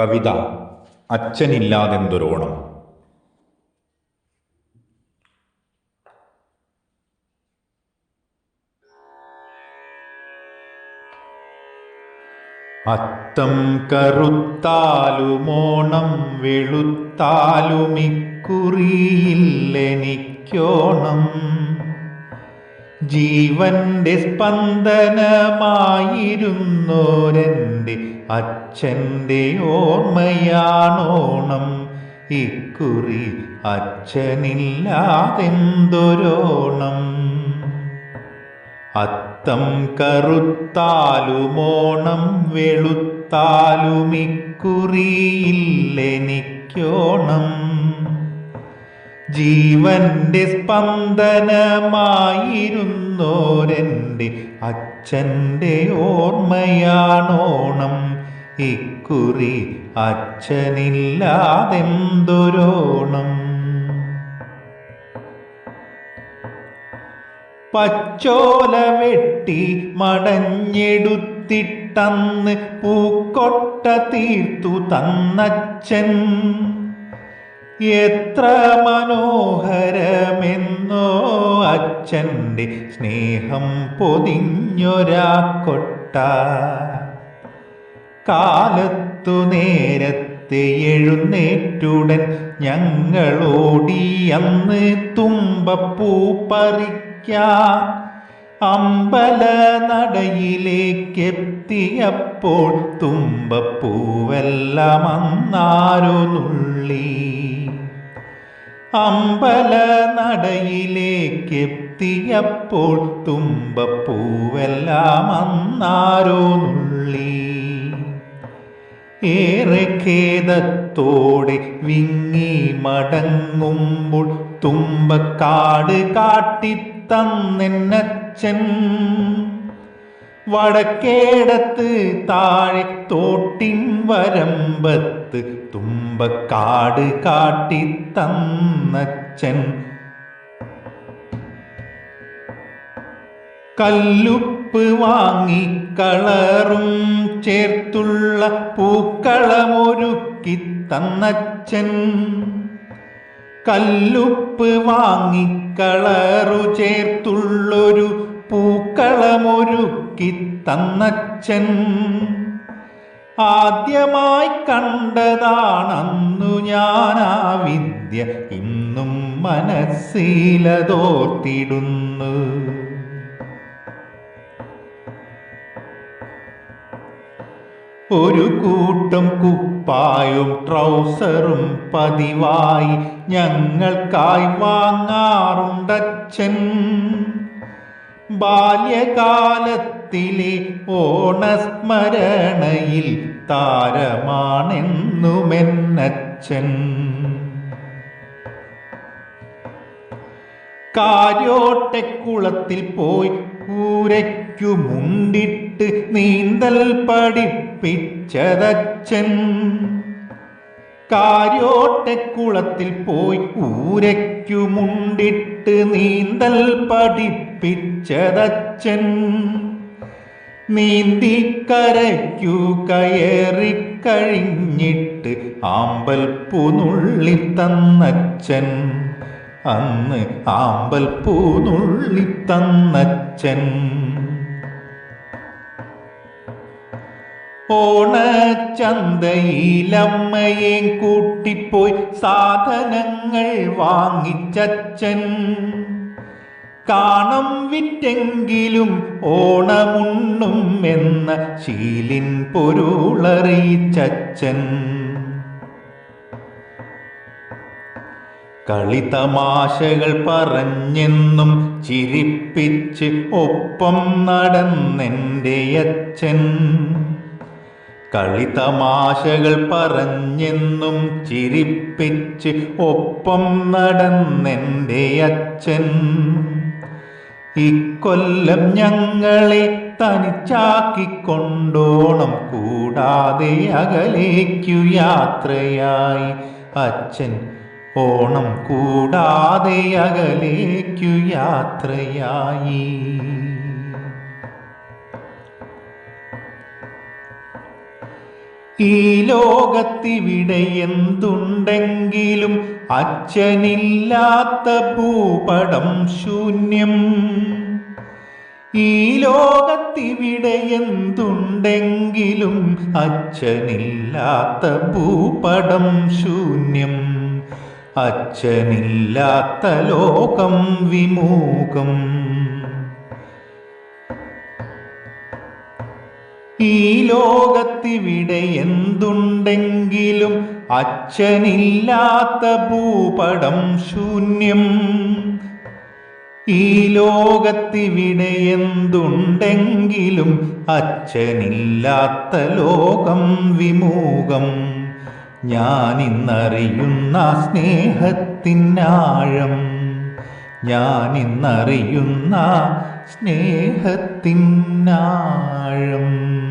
കവിത അച്ഛനില്ലാതെന്തൊരോണം. അത്തം കറുത്താലുമോണം വെളുത്താലുമിക്കുറിയില്ലെനിക്കോണം. ജീവന്റെ സ്പന്ദനമായിരുന്നോരെന്റെ അച്ഛന്റെ ഓർമ്മയാണോണം. ഇക്കുറി അച്ഛനില്ലാതെന്തൊരോണം. അത്തം കറുത്താലുമോണം വെളുത്താലുമിക്കുറിയില്ലെനിക്കോണം. ജീവന്റെ സ്പന്ദനമായിരുന്നോരെന്റെ അച്ഛന്റെ ഓർമ്മയാണോണം. ഇക്കുറി അച്ഛനില്ലാതെന്തൊരോണം? പച്ചോല വെട്ടി മടഞ്ഞെടുത്തിട്ടന്ന് പൂക്കൊട്ട തീർത്തു തന്നച്ഛൻ. എത്ര മനോഹരമെന്നോ അച്ഛന്റെ സ്നേഹം പൊതിഞ്ഞൊരാ കൊട്ട കാലത്തു നേരത്തെ എഴുന്നേറ്റുടൻ ഞങ്ങളോടി അന്ന് തുമ്പപ്പൂ പറിക്കാൻ അമ്പല നടയിലേക്കെത്തിയപ്പോൾ തുമ്പപ്പൂവെല്ലാം അന്നാരോ നുള്ളി. അമ്പല നടയിലേക്കെത്തിയപ്പോൾ തുമ്പപ്പൂവെല്ലാം അന്നാരോ നുള്ളി. ഏറെ ഖേദത്തോടെ വിങ്ങി മടങ്ങുമ്പോൾ തുമ്പക്കാട് കാട്ടിത്തന്നെന്നച്ഛൻ. വടക്കേടത്ത് താഴെ തോട്ടിൻ വരമ്പത്ത് തുമ്പക്കാട് കാട്ടിത്തന്നച്ഛൻ കല്ലുപ്പ് വാങ്ങി കളറും ചേർത്തുള്ള പൂക്കളമൊരുക്കി തന്നച്ഛൻ. കല്ലുപ്പ് വാങ്ങി കളറു ചേർത്തുള്ളൊരു പൂക്കളമൊരുക്കി തന്നച്ഛൻ. ആദ്യമായി കണ്ടതാണന്നു ഞാൻ ആ വിദ്യ ഇന്നും മനസ്സിലതോർത്തിടുന്നു. ഒരു കൂട്ടം കുപ്പായും ട്രൗസറും പതിവായി ഞങ്ങൾക്കായി വാങ്ങാറുണ്ടച്ഛൻ. ബാല്യകാലത്തിലെ ഓണസ്മരണയിൽ താരമാണെന്നുമെന്നച്ഛൻ. കാര്യോട്ടെക്കുളത്തിൽ പോയി കൂരയ്ക്കു മുണ്ടിട്ട് നീന്തൽ പഠിപ്പിച്ചതച്ഛൻ. കാര്യോട്ടക്കുളത്തിൽ പോയി ഊരയ്ക്കു മുണ്ടിട്ട് നീന്തൽ പഠിപ്പിച്ചതച്ഛൻ. നീന്തിക്കരയ്ക്കു കയറിക്കഴിഞ്ഞിട്ട് ആമ്പൽ തന്നച്ഛൻ. അന്ന് ആമ്പൽ തന്നച്ഛൻ. ഓണച്ചന്തയിലമ്മയെ കൂട്ടിപ്പോയി സാധനങ്ങൾ വാങ്ങിച്ചച്ഛൻ. കാണം വിറ്റെങ്കിലും ഓണമുണ്ണും എന്ന ശീലിൻ പൊരുളറിയിച്ചച്ഛൻ. കളിതമാശകൾ പറഞ്ഞെന്നും ചിരിപ്പിച്ച് ഒപ്പം നടന്നെന്റെ അച്ഛൻ. കളിതമാശകൾ പറഞ്ഞെന്നും ചിരിപ്പിച്ച് ഒപ്പം നടന്നെന്റെ അച്ഛൻ. ഇക്കൊല്ലം ഞങ്ങളെ തനിച്ചാക്കിക്കൊണ്ടോണം കൂടാതെ അകലേക്കു യാത്രയായി. അച്ഛൻ ഓണം കൂടാതെ അകലേക്കു യാത്രയായി. ഈ ലോകത്തിവിടെ എന്തുണ്ടെങ്കിലും അച്ഛനില്ലാത്ത ഭൂപടം ശൂന്യം. ഈ ലോകത്തിവിടെ എന്തുണ്ടെങ്കിലും അച്ഛനില്ലാത്ത ഭൂപടം ശൂന്യം. അച്ഛനില്ലാത്ത ലോകം വിമൂകം ഈ ലോകത്തിവിടെ എന്തുണ്ടെങ്കിലും അച്ഛനില്ലാത്ത ഭൂപടം ശൂന്യം. ഈ ലോകത്തിവിടെ എന്തുണ്ടെങ്കിലും അച്ഛനില്ലാത്ത ലോകം വിമൂകം ഞാനിന്നറിയുന്ന സ്നേഹത്തിനാഴം. ഞാനിന്നറിയുന്ന സ്നേഹത്തിനാഴം.